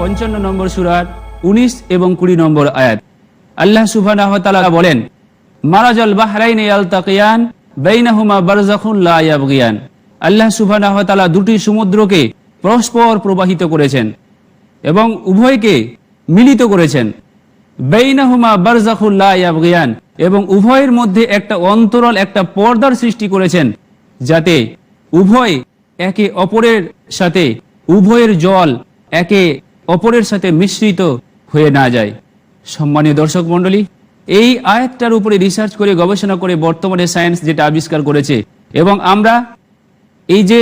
পঞ্চান্ন নম্বর সুরার উনিশ এবং কুড়ি নম্বর আয়াত। আল্লাহ সুবহানাহু ওয়া তাআলা বলেন, মারাজল বাহরাইন ইয়ালতাকিয়ান বাইনাহুমা বারযাখুন লা ইয়াবগিয়ান। আল্লাহ সুবহানাহু ওয়া তাআলা দুটি সমুদ্রকে পরস্পর প্রবাহিত করেছেন এবং উভয়কে মিলিত করেছেন। বেইনাহুমা বারজাখুল লা এবং উভয়ের মধ্যে একটা অন্তরাল, একটা পর্দার সৃষ্টি করেছেন, যাতে উভয় একে অপরের সাথে, উভয়ের জল একে অপরের সাথে মিশ্রিত হয়ে না যায়। সম্মানীয় দর্শক মণ্ডলী, এই আয়াতটার উপরে রিসার্চ করে, গবেষণা করে বর্তমানে সায়েন্স যেটা আবিষ্কার করেছে এবং আমরা এই যে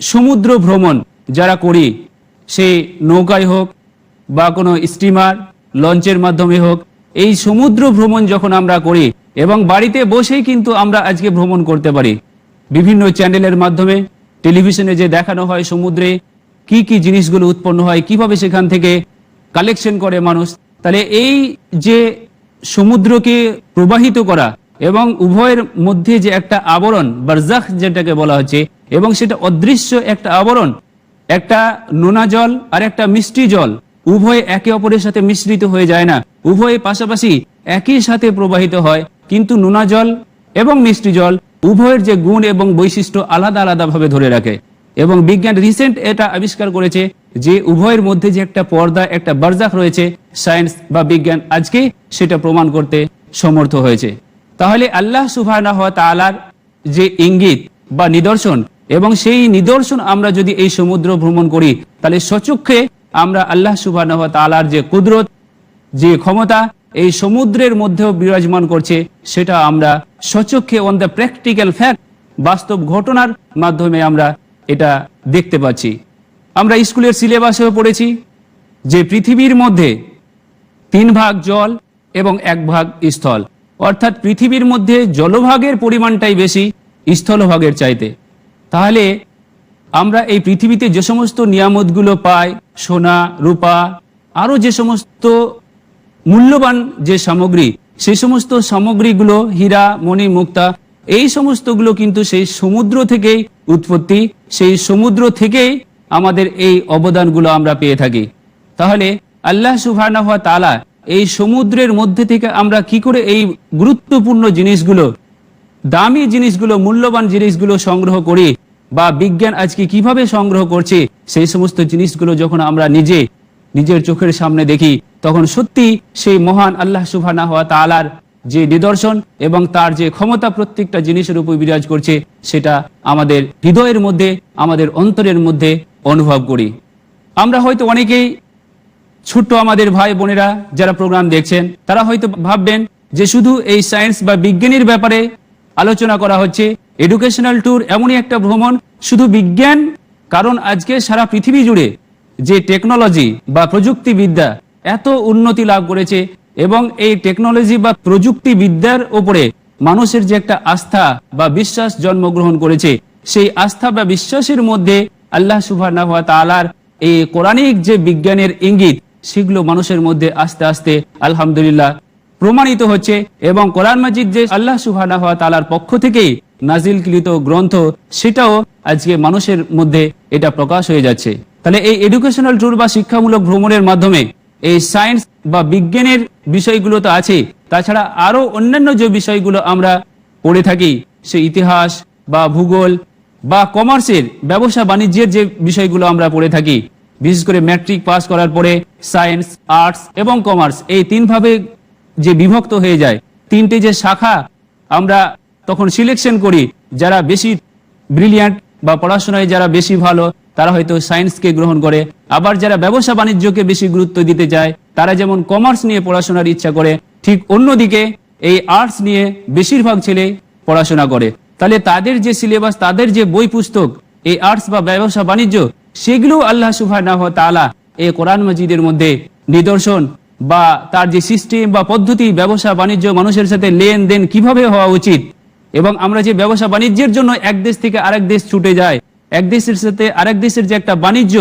সমুদ্র ভ্রমণ যারা করি, সে নৌকায় হোক বা কোনো স্টিমার লঞ্চের মাধ্যমে হোক, এই সমুদ্র ভ্রমণ যখন আমরা করি এবং বাড়িতে বসেই কিন্তু আমরা আজকে ভ্রমণ করতে পারি। বিভিন্ন চ্যানেলের মাধ্যমে টেলিভিশনে যে দেখানো হয় সমুদ্রে কি কি জিনিসগুলো উৎপন্ন হয়, কীভাবে সেখান থেকে কালেকশন করে মানুষ, তাহলে এই যে সমুদ্রকে প্রবাহিত করা এবং উভয়ের মধ্যে যে একটা আবরণ, বারজাখ যেটাকে বলা হচ্ছে, এবং সেটা অদৃশ্য একটা আবরণ, একটা নোনা জল আর একটা মিষ্টি জল, উভয় একে অপরের সাথে মিশ্রিত হয়ে যায় না। উভয়ে পাশাপাশি একই সাথে প্রবাহিত হয়, কিন্তু নোনা জল এবং মিষ্টি জল উভয়ের যে গুণ এবং বৈশিষ্ট্য আলাদা আলাদা ভাবে ধরে রাখে। এবং বিজ্ঞান রিসেন্ট এটা আবিষ্কার করেছে যে উভয়ের মধ্যে যে একটা পর্দা, একটা বারজাখ রয়েছে সায়েন্স বা বিজ্ঞান আজকে সেটা প্রমাণ করতে সমর্থ হয়েছে। তাহলে আল্লাহ সুবাহ তালার যে ইঙ্গিত বা নিদর্শন এবং সেই নিদর্শন আমরা যদি এই সমুদ্র ভ্রমণ করি, তাহলে সচক্ষে আমরা আল্লাহ সুবাহ তালার যে কুদরত, যে ক্ষমতা এই সমুদ্রের মধ্যেও বিরাজমান করছে, সেটা আমরা সচক্ষে অন দ্য প্র্যাকটিক্যাল ফ্যাক্ট বাস্তব ঘটনার মাধ্যমে আমরা এটা দেখতে পাচ্ছি। আমরা স্কুলের সিলেবাসেও পড়েছি যে পৃথিবীর মধ্যে তিন ভাগ জল এবং এক ভাগ স্থল। অর্থাৎ পৃথিবীর মধ্যে জলভাগের পরিমাণটাই বেশি, স্থলভাগের চাইতে। তাহলে আমরা এই পৃথিবীতে যে সমস্ত নিয়ামতগুলো পাই, সোনা, রূপা, আরও যে সমস্ত মূল্যবান যে সামগ্রী, সেই সমস্ত সামগ্রীগুলো হীরা, মণি, মুক্তা এই সমস্তগুলো কিন্তু সেই সমুদ্র থেকেই উৎপত্তি, সেই সমুদ্র থেকেই আমাদের এই অবদানগুলো আমরা পেয়ে থাকি। তাহলে আল্লাহ সুবহানাহু ওয়া তাআলা এই সমুদ্রের মধ্যে থেকে আমরা কি করে এই গুরুত্বপূর্ণ জিনিসগুলো, দামি জিনিসগুলো, মূল্যবান জিনিসগুলো সংগ্রহ করি বা বিজ্ঞান আজকে কীভাবে সংগ্রহ করছে, সেই সমস্ত জিনিসগুলো যখন আমরা নিজে, নিজের চোখের সামনে দেখি, তখন সত্যি সেই মহান আল্লাহ সুবহানাহু হওয়া তাআলার যে নিদর্শন এবং তার যে ক্ষমতা প্রত্যেকটা জিনিসের উপর বিরাজ করছে, সেটা আমাদের হৃদয়ের মধ্যে, আমাদের অন্তরের মধ্যে অনুভব করি। আমরা হয়তো অনেকেই ছোট্ট আমাদের ভাই বোনেরা যারা প্রোগ্রাম দেখছেন, তারা হয়তো ভাববেন যে শুধু এই সায়েন্স বা বিজ্ঞানীর ব্যাপারে আলোচনা করা হচ্ছে এডুকেশনাল ট্যুর এমনই একটা ভ্রমণ শুধু বিজ্ঞান, কারণ আজকে সারা পৃথিবী জুড়ে যে টেকনোলজি বা প্রযুক্তিবিদ্যা এত উন্নতি লাভ করেছে এবং এই টেকনোলজি বা প্রযুক্তিবিদ্যার ওপরে মানুষের যে একটা আস্থা বা বিশ্বাস জন্মগ্রহণ করেছে, সেই আস্থা বা বিশ্বাসের মধ্যে আল্লাহ সুবাহ তালার এই কোরআনিক যে বিজ্ঞানের ইঙ্গিত, সেগুলো মানুষের মধ্যে আস্তে আস্তে আলহামদুলিল্লাহ প্রমাণিত হচ্ছে এবং কোরআন মাজিদ যে আল্লাহ সুবাহ তালার পক্ষ থেকেই নাজিলকৃত গ্রন্থ, সেটাও আজকে মানুষের মধ্যে এটা প্রকাশ হয়ে যাচ্ছে। তাহলে এই এডুকেশনাল ট্যুর বা শিক্ষামূলক ভ্রমণের মাধ্যমে এই সায়েন্স বা বিজ্ঞানের বিষয়গুলো তো আছে। তাছাড়া আরও অন্যান্য যে বিষয়গুলো আমরা পড়ে থাকি, সে ইতিহাস বা ভূগোল বা কমার্সের ব্যবসা বাণিজ্যের যে বিষয়গুলো আমরা পড়ে থাকি, বিশেষ করে ম্যাট্রিক পাস করার পরে সায়েন্স, আর্টস এবং কমার্স এই তিন ভাবে যে বিভক্ত হয়ে যায়, তিনটে যে শাখা আমরা তখন সিলেকশন করি, যারা বেশি ব্রিলিয়ান্ট বা পড়াশোনায় যারা বেশি ভালো তারা হয়তো সায়েন্সকে গ্রহণ করে। আবার যারা ব্যবসা বাণিজ্যকে বেশি গুরুত্ব দিতে চায়, তারা যেমন কমার্স নিয়ে পড়াশোনার ইচ্ছা করে, ঠিক অন্যদিকে এই আর্টস নিয়ে বেশিরভাগ ছেলে পড়াশোনা করে। তাহলে তাদের যে সিলেবাস, তাদের যে বই পুস্তক, এই আর্টস বা ব্যবসা বাণিজ্য সেগুলো আল্লাহ সুবাহ তাআলা এই কোরআন মজিদের মধ্যে নিদর্শন বা তার যে সিস্টেম বা পদ্ধতি ব্যবসা বাণিজ্য মানুষের সাথে লেনদেন কীভাবে হওয়া উচিত এবং আমরা যে ব্যবসা বাণিজ্যের জন্য এক দেশ থেকে আরেক দেশ ছুটে যায় এক দেশের সাথে আরেক দেশের যে একটা বাণিজ্য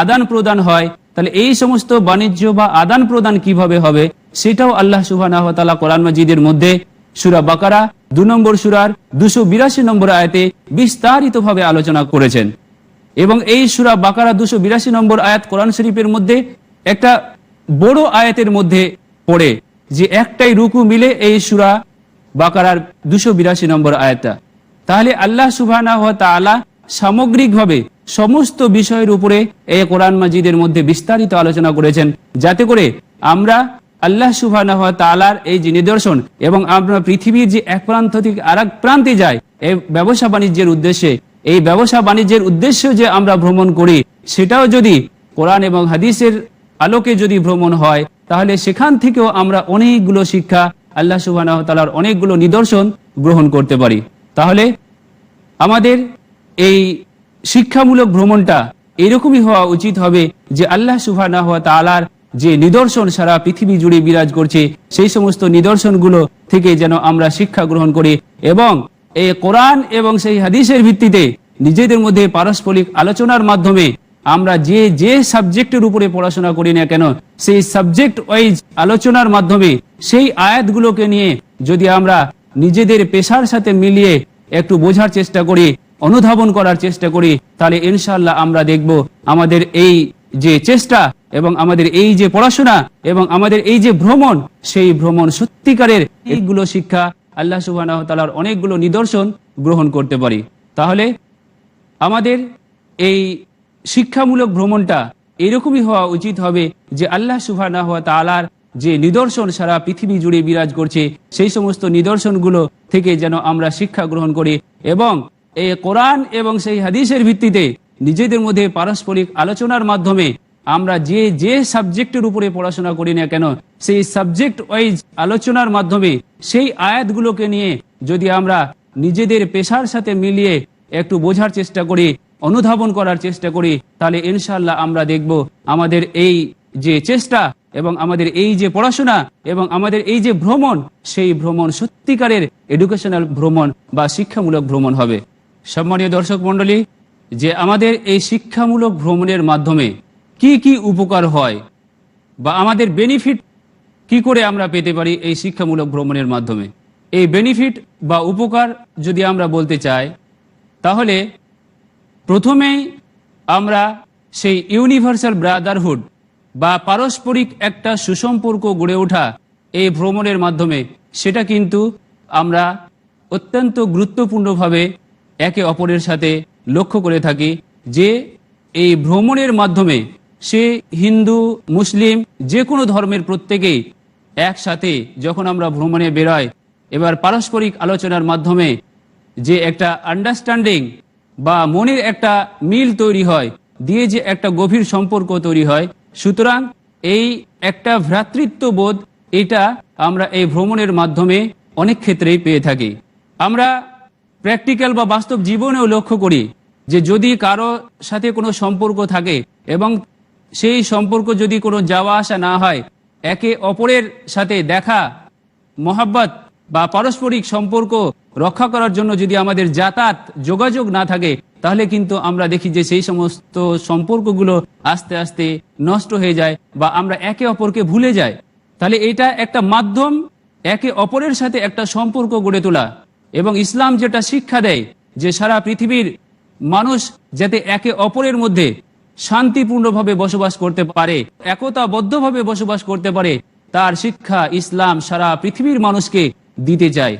আদান প্রদান হয়, তাহলে এই সমস্ত বাণিজ্য বা আদান প্রদান কীভাবে হবে, সেটাও আল্লাহ সুবাহ কোরআন মজিদের মধ্যে সুরা বাকারা দু নম্বর সুরার দুশো বিরাশি নম্বর আয়াতে বিস্তারিত ভাবে আলোচনা করেছেন। এবং এই সুরা বাকারা দুশো বিরাশি নম্বর আয়াত কোরআন শরীফের মধ্যে একটা বড় আয়াতের মধ্যে পড়ে যে একটাই রুকু মিলে এই সুরা বাকারার দুশো বিরাশি নম্বর আয়াতটা। তাহলে আল্লাহ সুবাহ সামগ্রিকভাবে সমস্ত বিষয়ের উপরে এই কোরআন মাজিদের মধ্যে বিস্তারিত আলোচনা করেছেন। যাতে করে আমরা আল্লাহ সুবাহ তাআলার এই যে নিদর্শন এবং আমরা পৃথিবীর যে এক প্রান্ত থেকে আর প্রান্তে যাই, এই ব্যবসা বাণিজ্যের উদ্দেশ্যে, এই ব্যবসা বাণিজ্যের উদ্দেশ্য যে আমরা ভ্রমণ করি, সেটাও যদি কোরআন এবং হাদিসের আলোকে যদি ভ্রমণ হয়, তাহলে সেখান থেকেও আমরা অনেকগুলো শিক্ষা, আল্লাহ সুবাহ তালার অনেকগুলো নিদর্শন গ্রহণ করতে পারি। তাহলে আমাদের এই শিক্ষামূলক ভ্রমণটা এরকমই হওয়া উচিত হবে যে আল্লাহ হওয়া তালার যে নিদর্শন সারা পৃথিবী জুড়ে বিরাজ করছে, সেই সমস্ত নিদর্শনগুলো থেকে যেন আমরা শিক্ষা গ্রহণ করি এবং এই কোরআন এবং সেই হাদিসের ভিত্তিতে নিজেদের মধ্যে পারস্পরিক আলোচনার মাধ্যমে আমরা যে যে সাবজেক্টের উপরে পড়াশোনা করি না কেন, সেই সাবজেক্ট ওয়াইজ আলোচনার মাধ্যমে সেই আয়াতগুলোকে নিয়ে যদি আমরা নিজেদের পেশার সাথে মিলিয়ে একটু বোঝার চেষ্টা করি অনুধাবন করার চেষ্টা করি, তাহলে ইনশাল্লাহ আমরা দেখব আমাদের এই যে চেষ্টা এবং আমাদের এই যে পড়াশোনা এবং আমাদের এই যে ভ্রমণ, সেই ভ্রমণ সত্যিকারের এইগুলো শিক্ষা আল্লাহ সুবাহ তালার অনেকগুলো নিদর্শন গ্রহণ করতে পারি। তাহলে আমাদের এই শিক্ষামূলক ভ্রমণটা এরকমই হওয়া উচিত হবে যে আল্লাহ সুবাহ তালার যে নিদর্শন সারা পৃথিবী জুড়ে বিরাজ করছে, সেই সমস্ত নিদর্শনগুলো থেকে যেন আমরা শিক্ষা গ্রহণ করি এবং এই কোরআন এবং সেই হাদিসের ভিত্তিতে নিজেদের মধ্যে পারস্পরিক আলোচনার মাধ্যমে আমরা যে যে সাবজেক্টের উপরে পড়াশোনা করি না কেন, সেই সাবজেক্ট ওয়াইজ আলোচনার মাধ্যমে সেই আয়াতগুলোকে নিয়ে যদি আমরা নিজেদের পেশার সাথে মিলিয়ে একটু বোঝার চেষ্টা করি, অনুধাবন করার চেষ্টা করি, তাহলে ইনশাল্লাহ আমরা দেখব আমাদের এই যে চেষ্টা এবং আমাদের এই যে পড়াশোনা এবং আমাদের এই যে ভ্রমণ, সেই ভ্রমণ সত্যিকারের এডুকেশনাল ভ্রমণ বা শিক্ষামূলক ভ্রমণ হবে। সম্মানীয় দর্শক মণ্ডলী, যে আমাদের এই শিক্ষামূলক ভ্রমণের মাধ্যমে কি কি উপকার হয় বা আমাদের বেনিফিট কি করে আমরা পেতে পারি এই শিক্ষামূলক ভ্রমণের মাধ্যমে? এই বেনিফিট বা উপকার যদি আমরা বলতে চাই, তাহলে প্রথমেই আমরা সেই ইউনিভার্সাল ব্রাদারহুড বা পারস্পরিক একটা সুসম্পর্ক গড়ে ওঠা এই ভ্রমণের মাধ্যমে, সেটা কিন্তু আমরা অত্যন্ত গুরুত্বপূর্ণভাবে একে অপরের সাথে লক্ষ্য করে থাকি যে এই ভ্রমণের মাধ্যমে সে হিন্দু, মুসলিম, যে কোনো ধর্মের প্রত্যেকেই একসাথে যখন আমরা ভ্রমণে বেরোয় এবার পারস্পরিক আলোচনার মাধ্যমে যে একটা আন্ডারস্ট্যান্ডিং বা মনের একটা মিল তৈরি হয়, দিয়ে যে একটা গভীর সম্পর্ক তৈরি হয়, সুতরাং এই একটা ভ্রাতৃত্ববোধ, এটা আমরা এই ভ্রমণের মাধ্যমে অনেক ক্ষেত্রেই পেয়ে থাকি। আমরা প্র্যাকটিক্যাল বা বাস্তব জীবনেও লক্ষ্য করি যে যদি কারও সাথে কোনো সম্পর্ক থাকে এবং সেই সম্পর্ক যদি কোনো যাওয়া আসা না হয়, একে অপরের সাথে দেখা, মহাব্বত বা পারস্পরিক সম্পর্ক রক্ষা করার জন্য যদি আমাদের যাতায়াত যোগাযোগ না থাকে, তাহলে কিন্তু আমরা দেখি যে সেই সমস্ত সম্পর্কগুলো আস্তে আস্তে নষ্ট হয়ে যায় বা আমরা একে অপরকে ভুলে যাই। তাহলে এটা একটা মাধ্যম একে অপরের সাথে একটা সম্পর্ক গড়ে তোলা। এবং ইসলাম যেটা শিক্ষা দেয় যে সারা পৃথিবীর মানুষ যাতে একে অপরের মধ্যে শান্তিপূর্ণভাবে বসবাস করতে পারে, একতাবদ্ধভাবে বসবাস করতে পারে, তার শিক্ষা ইসলাম সারা পৃথিবীর মানুষকে দিতে চায়।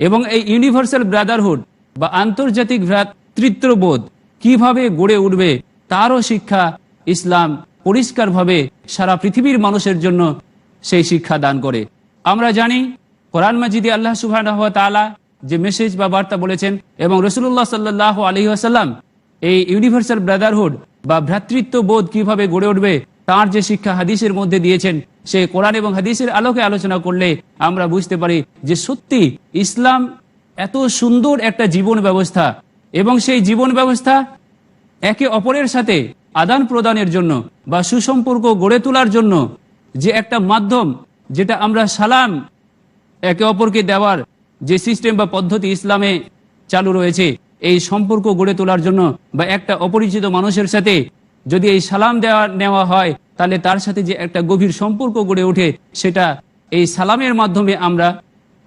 এবং এই ইউনিভার্সাল ব্রাদারহুড বা আন্তর্জাতিক ভ্রাতৃত্ববোধ কীভাবে গড়ে উঠবে, তারও শিক্ষা ইসলাম পরিষ্কারভাবে সারা পৃথিবীর মানুষের জন্য সেই শিক্ষা দান করে। আমরা জানি, কোরআন মাজিদি আল্লাহ সুবাহ তালা যে মেসেজ বা বার্তা বলেছেন এবং রসুল্লাহ সাল্লাহ আলহি আসাল্লাম এই ইউনিভার্সাল ব্রাদারহুড বা ভ্রাতৃত্ববোধ কীভাবে গড়ে উঠবে, তার যে শিক্ষা হাদিসের মধ্যে দিয়েছেন, সে কোরআন এবং হাদিসের আলোকে আলোচনা করলে আমরা বুঝতে পারি যে সত্যি ইসলাম এত সুন্দর একটা জীবন ব্যবস্থা এবং সেই জীবন ব্যবস্থা একে অপরের সাথে আদান প্রদানের জন্য বা সুসম্পর্ক গড়ে তোলার জন্য যে একটা মাধ্যম যেটা আমরা সালাম একে অপরকে দেওয়ার যে সিস্টেম বা পদ্ধতি ইসলামে চালু রয়েছে, এই সম্পর্ক গড়ে তোলার জন্য বা একটা অপরিচিত মানুষের সাথে যদি এই সালাম দেওয়া, নেওয়া হয়, তাহলে তার সাথে যে একটা গভীর সম্পর্ক গড়ে ওঠে, সেটা এই সালামের মাধ্যমে আমরা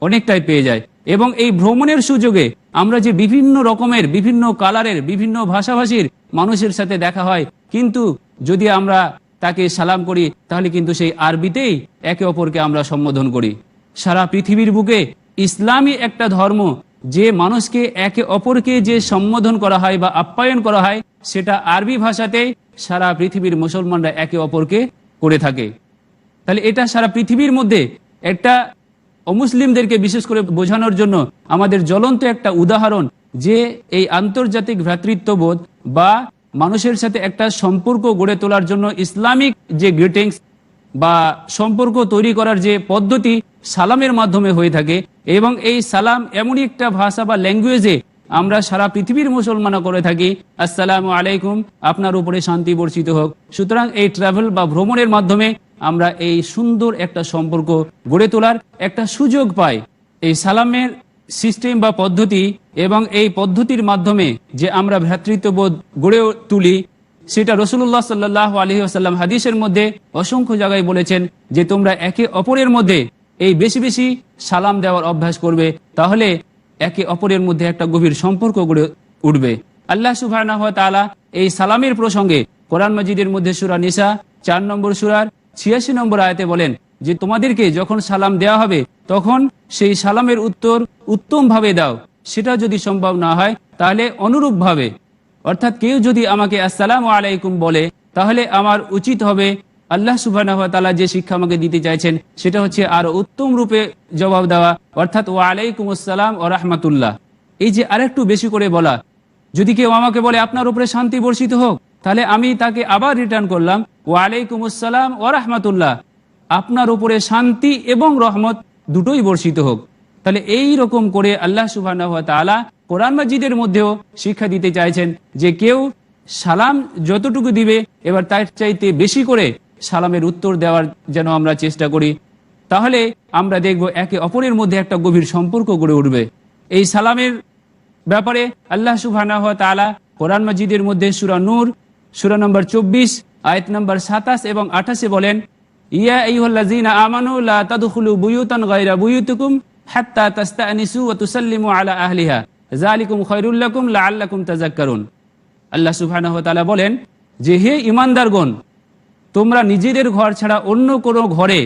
অনেকটাই পেয়ে যাই। এবং এই ভ্রমণের সুযোগে আমরা যে বিভিন্ন রকমের, বিভিন্ন কালারের, বিভিন্ন ভাষাভাষীর মানুষের সাথে দেখা হয়, কিন্তু যদি আমরা তাকে সালাম করি, তাহলে কিন্তু সেই আরবিতেই একে অপরকে আমরা সম্বোধন করি। সারা পৃথিবীর বুকে ইসলামী একটা ধর্ম যে মানুষকে একে অপরকে যে সম্বোধন করা হয় বা আপ্যায়ন করা হয়, সেটা আরবি ভাষাতেই সারা পৃথিবীর মুসলমানরা একে অপরকে করে থাকে। তাহলে এটা সারা পৃথিবীর মধ্যে একটা অমুসলিমদেরকে বিশেষ করে বোঝানোর জন্য আমাদের জ্বলন্ত একটা উদাহরণ যে এই আন্তর্জাতিক ভ্রাতৃত্ববোধ বা মানুষের সাথে একটা সম্পর্ক গড়ে তোলার জন্য ইসলামিক যে গ্রিটিংস বা সম্পর্ক তৈরি করার যে পদ্ধতি সালামের মাধ্যমে হয়ে থাকে এবং এই সালাম এমনই একটা ভাষা বা ল্যাঙ্গুয়েজে আমরা সারা পৃথিবীর মুসলমানও করে থাকি। আসসালামু আলাইকুম, আপনার উপরে শান্তি বর্ষিত হোক। সুতরাং এই ট্রাভেল বা ভ্রমণের মাধ্যমে আমরা এই সুন্দর একটা সম্পর্ক গড়ে তোলার একটা সুযোগ পাই। এই সালামের সিস্টেম বা পদ্ধতি এবং এই পদ্ধতির মাধ্যমে যে আমরা ভ্রাতৃত্ববোধ গড়ে তুলি সেটা রসুল্লাহ সাল্লাহ আলহি আসাল্লাম হাদিসের মধ্যে অসংখ্য জায়গায় বলেছেন যে তোমরা একে অপরের মধ্যে এই বেশি বেশি সালাম দেওয়ার অভ্যাস করবে, তাহলে একে অপরের মধ্যে একটা গভীর সম্পর্ক গড়ে উঠবে। আল্লাহ সুবাহ তালা এই সালামের প্রসঙ্গে কোরআন মজিদের মধ্যে সুরা নিসা চার নম্বর সুরার ছিয়াশি নম্বর আয়তে বলেন যে, তোমাদেরকে যখন সালাম দেওয়া হবে, তখন সেই সালামের উত্তর উত্তম ভাবে দাও। সেটা যদি সম্ভব না হয়, তাহলে অনুরূপ ভাবে অর্থাৎ কেউ যদি আমাকে আসসালাম আলাইকুম বলে, তাহলে আমার উচিত হবে আল্লাহ সুবাহ যে শিক্ষা আমাকে দিতে চাইছেন, সেটা হচ্ছে আরও উত্তম রূপে জবাব দেওয়া, অর্থাৎ ও আলাইকুম আসসালাম ও রাহমাতুল্লাহ। এই যে আরেকটু বেশি করে বলা, যদি কেউ আমাকে বলে আপনার উপরে শান্তি বর্ষিত হোক, তাহলে আমি তাকে আবার রিটার্ন করলাম ও আলাইকুম আসসালাম ও রাহমাতুল্লাহ। আপনার উপরে শান্তি এবং রহমত দুটোই বর্ষিত হোক। তাহলে এই রকম করে আল্লাহ সুবাহ কোরআন মাজিদের মধ্যেও শিক্ষা দিতে চাইছেন যে কেউ সালাম যতটুকু দিবে, এবার তার চাইতে বেশি করে সালামের উত্তর দেওয়ার যেন আমরা চেষ্টা করি, তাহলে আমরা দেখব একে অপরের মধ্যে একটা গভীর সম্পর্ক গড়ে উঠবে। এই সালামের ব্যাপারে আল্লাহ সুবাহ তালা কোরআন মাজিদের মধ্যে সুরা নূর, সুরা নম্বর চব্বিশ, আয়ত নম্বর সাতাশ এবং আঠাশে বলেন, ইয়া ইহল্লাজিনা আলা যালিকুম খায়রুল লাকুম লাআল্লাকুম তাযাক্কারুন। আল্লাহ সুবহানাহু ওয়া বলেন, যে হে ঈমানদারগণ, তোমরা নিজেদের ঘর ছাড়া অন্য কোনো ঘরে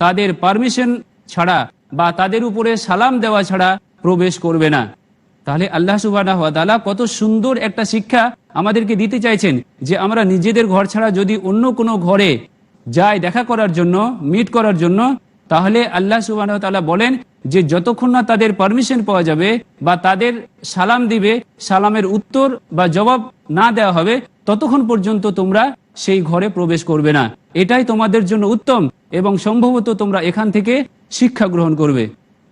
তাদের পারমিশন ছাড়া বা তাদের উপরে সালাম দেওয়া ছাড়া প্রবেশ করবে না। তাহলে আল্লাহ সুবাহ কত সুন্দর একটা শিক্ষা আমাদেরকে দিতে চাইছেন, যে আমরা নিজেদের ঘর ছাড়া যদি অন্য কোনো ঘরে যাই দেখা করার জন্য মিট করার জন্য, তাহলে আল্লাহ সুবাহ বলেন যে যতক্ষণ না তাদের পারমিশন পাওয়া যাবে বা তাদের সালাম দিবে, সালামের উত্তর বা জবাব না দেওয়া হবে, ততক্ষণ পর্যন্ত তোমরা সেই ঘরে প্রবেশ করবে না। এটাই তোমাদের জন্য উত্তম এবং সম্ভবত তোমরা এখান থেকে শিক্ষা গ্রহণ করবে,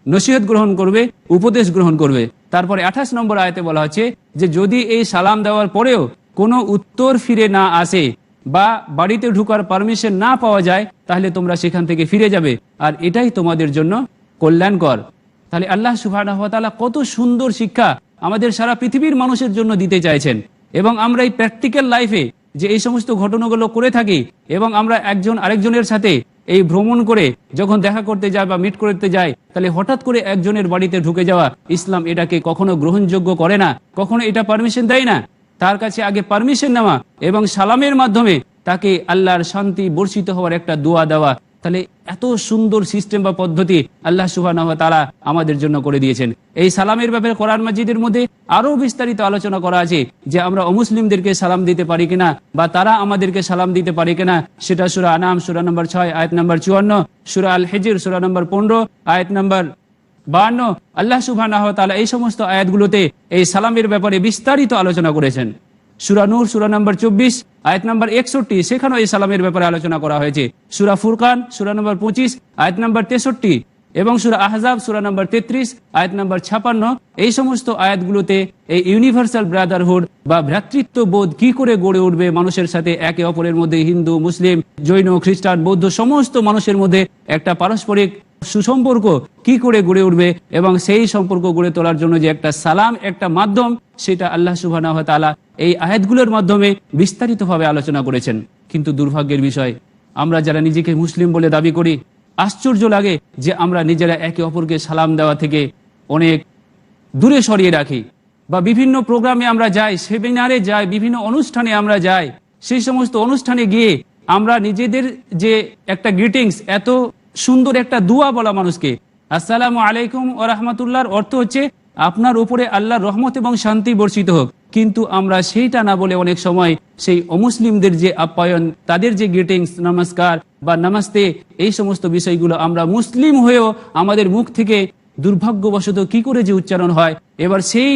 নসিহত গ্রহণ করবে, উপদেশ গ্রহণ করবে। তারপরে আঠাশ নম্বর আয়তে বলা হচ্ছে যে যদি এই সালাম দেওয়ার পরেও কোনো উত্তর ফিরে না আসে বা বাড়িতে ঢুকার পারমিশন না পাওয়া যায়, তাহলে তোমরা সেখান থেকে ফিরে যাবে। আর এটাই তোমাদের জন্য কল্যাণকর। তাহলে আল্লাহ সুবাহ কত সুন্দর শিক্ষা আমাদের সারা পৃথিবীর মানুষের জন্য দিতে চাইছেন। এবং আমরা এই প্র্যাকটিক্যাল লাইফে যে এই সমস্ত ঘটনাগুলো করে থাকি এবং আমরা একজন আরেকজনের সাথে এই ভ্রমণ করে যখন দেখা করতে যায় বা মিট করতে যায় তাহলে হঠাৎ করে একজনের বাড়িতে ঢুকে যাওয়া ইসলাম এটাকে কখনো গ্রহণযোগ্য করে না, কখনো এটা পারমিশন দেয় না। তার কাছে আগে পারমিশন নেওয়া এবং সালামের মাধ্যমে তাকে আল্লাহর শান্তি বর্ষিত হওয়ার একটা দোয়া দেওয়া তাহলে এত সুন্দর সিস্টেম বা পদ্ধতি আল্লাহ সুবাহ তারা আমাদের জন্য করে দিয়েছেন। এই সালামের ব্যাপারে কোরআন মাজিদের মধ্যে আরও বিস্তারিত আলোচনা করা আছে যে আমরা অমুসলিমদেরকে সালাম দিতে পারি কিনা বা তারা আমাদেরকে সালাম দিতে পারে কিনা, সেটা সুরা আনাম সুরা নম্বর ছয়, আয়াত নম্বর চুয়ান্ন, সুরা আল হেজির সুরা নম্বর পনেরো, আয়াত নম্বর বান্ন আল্লাহ সুবাহ এই সমস্ত আয়াতগুলোতে এই সালামের ব্যাপারে বিস্তারিত আলোচনা করেছেন। সুরা নূর, সুরা নম্বর চব্বিশ, আয়াত নম্বর একষট্টি, সেখানেও এই সালামের ব্যাপারে আলোচনা করা হয়েছে। সুরা ফুরকান, সুরা নম্বর পঁচিশ, আয়াত নম্বর তেষট্টি এবং সুরা আহজাব, সুরা নম্বর তেত্রিশ, আয়াত নম্বর ছাপান্ন, এই সমস্ত আয়াতগুলোতে এই ইউনিভার্সাল ব্রাদারহুড বা ভ্রাতৃত্ব বোধ কি করে গড়ে উঠবে মানুষের সাথে একে অপরের মধ্যে, হিন্দু, মুসলিম, জৈন, খ্রিস্টান, বৌদ্ধ, সমস্ত মানুষের মধ্যে একটা পারস্পরিক সুসম্পর্ক কি করে গড়ে উঠবে এবং সেই সম্পর্ক গড়ে তোলার জন্য যে একটা সালাম, একটা মাধ্যম, সেটা আল্লাহ সুবাহ এই আয়াতগুলোর মাধ্যমে বিস্তারিতভাবে আলোচনা করেছেন। কিন্তু দুর্ভাগ্যের বিষয়, আমরা যারা নিজেকে মুসলিম বলে দাবি করি আশ্চর্য লাগে যে আমরা নিজেরা একে অপরকে সালাম দেওয়া থেকে অনেক দূরে সরিয়ে রাখি বা বিভিন্ন প্রোগ্রামে আমরা যাই, সেমিনারে যাই, বিভিন্ন অনুষ্ঠানে আমরা যাই, সেই সমস্ত অনুষ্ঠানে গিয়ে আমরা নিজেদের যে একটা গ্রিটিংস এত সুন্দর একটা দুয়া বলা মানুষকে। আসসালামু আলাইকুম ও রহমতুল্লাহর অর্থ হচ্ছে, আপনার উপরে আল্লাহর রহমত এবং শান্তি বর্ষিত হোক। কিন্তু আমরা সেইটা না বলে অনেক সময় সেই অমুসলিমদের যে আপ্যায়ন, তাদের যে গ্রিটিংস নমস্কার বা নমস্তে, এই সমস্ত বিষয়গুলো আমরা মুসলিম হয়েও আমাদের মুখ থেকে দুর্ভাগ্যবশত কি করে যে উচ্চারণ হয়? এবার সেই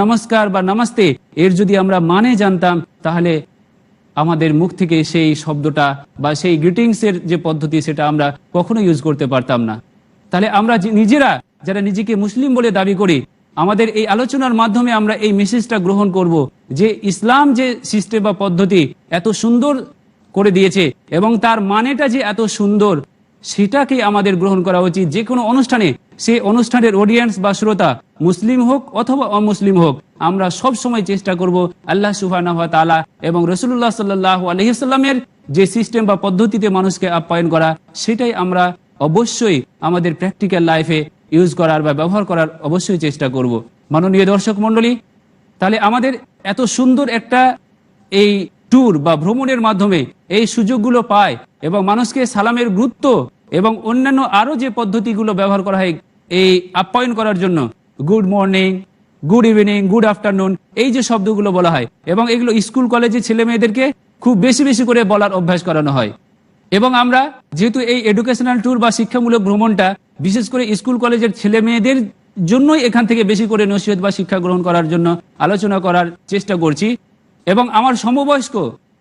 নমস্কার বা নমস্তে, এর যদি আমরা মানে জানতাম, তাহলে আমাদের মুখ থেকে সেই শব্দটা বা সেই গ্রিটিংসের যে পদ্ধতি, সেটা আমরা কখনো ইউজ করতে পারতাম না। তাহলে আমরা নিজেরা, যারা নিজেকে মুসলিম বলে দাবি করি আমাদের এই আলোচনার মাধ্যমে আমরা এই মেসেজটা গ্রহণ করব যে ইসলাম যে সিস্টেম বা পদ্ধতি এত সুন্দর করে দিয়েছে এবং তার মানেটা যে এত সুন্দর সেটাকে আমাদের গ্রহণ করা উচিত। যে কোনো অনুষ্ঠানে সেই অনুষ্ঠানের অডিয়েন্স বা শ্রোতা মুসলিম হোক অথবা অমুসলিম হোক, আমরা সব সময় চেষ্টা করব আল্লাহ তালা এবং রসুল্লাহ সাল্লাহ আলহিসাল্লামের যে সিস্টেম বা পদ্ধতিতে মানুষকে আপ্যায়ন করা, সেটাই আমরা অবশ্যই আমাদের প্র্যাকটিক্যাল লাইফে ইউজ করার বা ব্যবহার করার অবশ্যই চেষ্টা করব। মাননীয় দর্শক মণ্ডলী, তাহলে আমাদের এত সুন্দর একটা এই ট্যুর বা ভ্রমণের মাধ্যমে এই সুযোগগুলো পায় এবং মানুষকে সালামের গুরুত্ব এবং অন্যান্য আরও যে পদ্ধতিগুলো ব্যবহার করা হয় এই আপ্যায়ন করার জন্য good morning good evening good afternoon এই যে শব্দগুলো বলা হয় এবং এগুলো স্কুল, কলেজে ছেলে মেয়েদেরকে খুব বেশি বেশি করে বলার অভ্যাস করানো হয়। এবং আমরা যেহেতু এই এডুকেশনাল ট্যুর বা শিক্ষামূলক ভ্রমণটা, বিশেষ করে স্কুল কলেজের ছেলে মেয়েদের জন্যই এখান থেকে বেশি করে নসিহত বা শিক্ষা গ্রহণ করার জন্য আলোচনা করার চেষ্টা করছি। এবং আমার সমবয়স্ক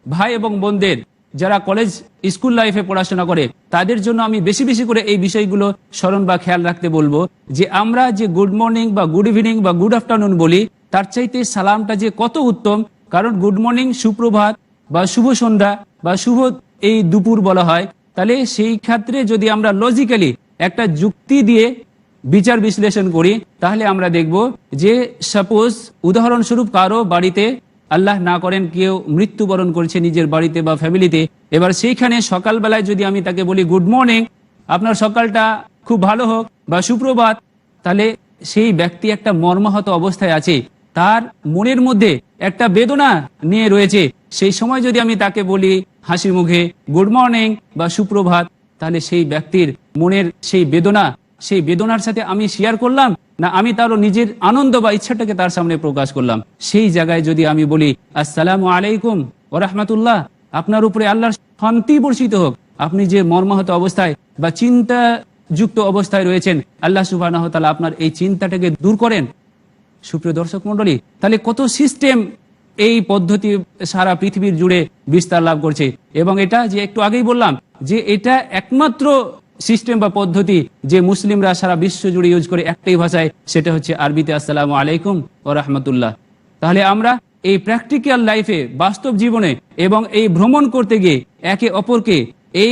ভাই এবং বোনদের যারা কলেজ স্কুল লাইফে পড়াশোনা করে, তাদের জন্য আমি বেশি বেশি করে এই বিষয়গুলো স্মরণ বা খেয়াল রাখতে বলব যে আমরা যে গুড মর্নিং বা গুড ইভিনিং বা গুড আফটারনুন বলি, তার চাইতে সালামটা যে কত উত্তম, কারণ গুড মর্নিং সুপ্রভাত বা শুভ সন্ধ্যা বা শুভ এই দুপুর বলা হয়, তাহলে সেই ক্ষেত্রে যদি আমরা লজিক্যালি একটা যুক্তি দিয়ে বিচার বিশ্লেষণ করি, তাহলে আমরা দেখব যে সাপোজ উদাহরণস্বরূপ কারও বাড়িতে আল্লাহ না করেন, কেউ মৃত্যুবরণ করছে নিজের বাড়িতে বা ফ্যামিলিতে এবার সেইখানে সকালবেলায় যদি আমি তাকে বলি গুড মর্নিং আপনার সকালটা খুব ভালো হোক বা সুপ্রভাত। তাহলে সেই ব্যক্তি একটা মর্মাহত অবস্থায় আছে। তার মনের মধ্যে একটা বেদনা নিয়ে রয়েছে। সেই সময় যদি আমি তাকে বলি হাসি মুখে গুড মর্নিং বা সুপ্রভাত তাহলে সেই ব্যক্তির মনের সেই বেদনা, সেই বেদনার সাথে আমি শেয়ার করলাম, না আমি তারও নিজের আনন্দ বা ইচ্ছাটাকে তার সামনে প্রকাশ করলাম। সেই জায়গায় যদি আমি বলি, আসসালামু আলাইকুম ও রহমতুল্লাহ আপনার উপরে আল্লাহর শান্তি বর্ষিত হোক। আপনি যে মর্মাহত অবস্থায় বা চিন্তা যুক্ত অবস্থায় রয়েছেন, আল্লাহ সুবাহ আপনার এই চিন্তাটাকে দূর করেন। সুপ্রিয় দর্শক মন্ডলী তাহলে কত সিস্টেম এই পদ্ধতি সারা পৃথিবীর জুড়ে বিস্তার লাভ করছে? এবং এটা যে একটু আগেই বললাম, যে এটা একমাত্র সিস্টেম বা পদ্ধতি যে মুসলিমরা সারা বিশ্ব জুড়ে ইউজ করে একটাই ভাষায়, সেটা হচ্ছে আরবিতে আসসালামু আলাইকুম ও রহমতুল্লাহ। তাহলে আমরা এই প্র্যাকটিক্যাল লাইফে বাস্তব জীবনে এবং এই ভ্রমণ করতে গিয়ে একে অপরকে এই